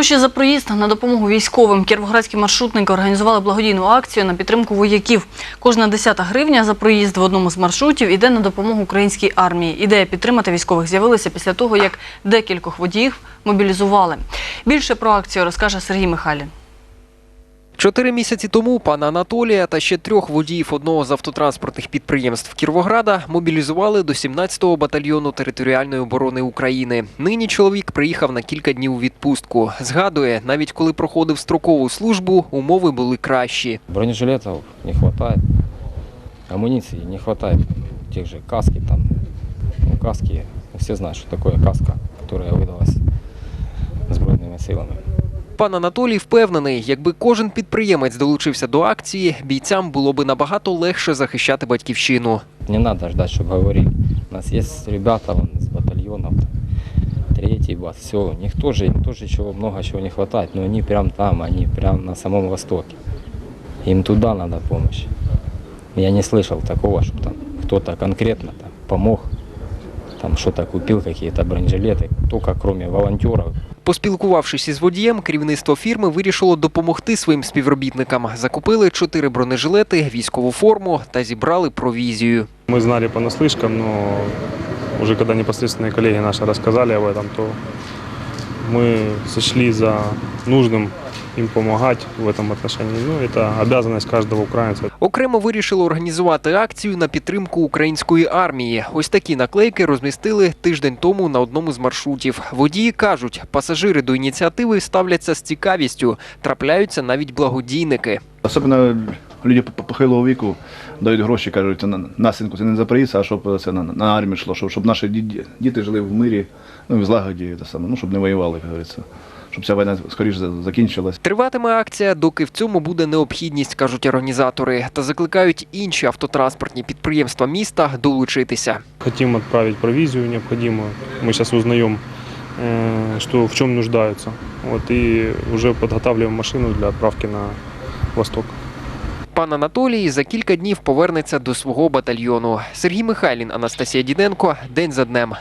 Гроші за проїзд на допомогу військовим. Кіровоградські маршрутники організували благодійну акцію на підтримку вояків. Кожна десята гривня за проїзд в одному з маршрутів іде на допомогу українській армії. Ідея підтримати військових з'явилася після того, як декількох водіїв мобілізували. Більше про акцію розкаже Сергій Михайлін. Чотири місяці тому пана Анатолія та ще трьох водіїв одного з автотранспортних підприємств Кіровограда мобілізували до 17-го батальйону територіальної оборони України. Нині чоловік приїхав на кілька днів у відпустку. Згадує, навіть коли проходив строкову службу, умови були кращі. Бронежилетов не хватает, амуниции не хватает, тех же каски там, ну, каски, все знают, что такое каска, которая выдалась Збройними силами. Пан Анатолій впевнений, якби кожен підприємець долучився до акції, бійцям було би набагато легше захищати батьківщину. Не надо ждать, чтобы говорили. У нас есть ребята вон, с батальонов, третий бас, все, у них тоже, им тоже чего, много чего не хватает, но они прям там, они прям на самом востоке. Им туда надо помощь. Я не слышал такого, чтобы там кто-то конкретно там, помог, там что-то купил, какие-то бронежилеты, только кроме волонтеров, Поспілкувавшись із водієм, керівництво фірми вирішило допомогти своїм співробітникам. Закупили чотири бронежилети, військову форму та зібрали провізію. Мы знали понаслышкам, но уже когда непосредственные коллеги наши рассказали об этом, то мы сочли за нужным им помогать в этом отношении. Ну, это обязанность каждого украинца. Окремо вирішили організувати акцію на підтримку української армії. Ось такі наклейки розмістили тиждень тому на одному з маршрутів. Водії кажуть, пасажири до ініціативи ставляться з цікавістю. Трапляються навіть благодійники. Особливо люди по- похилого віку дають гроші, кажуть, на, на синку це не за проїзд, а щоб це на, на армію йшло, щоб, щоб наші діти жили в мирі, ну і в злагоді, те саме, ну, щоб не воювали, як говориться. Щоб ця війна скоріше закінчилась. Триватиме акція, доки в цьому буде необхідність, кажуть організатори, та закликають інші автотранспортні підприємства міста долучитися. Хотим отправить провизию необходимую. Мы сейчас узнаем, э, что в чем нуждаются. Вот, и уже подготавливаем машину для отправки на восток. Пан Анатолій за кілька днів повернеться до свого батальйону. Сергій Михайлін, Анастасія Діденко. День за днем.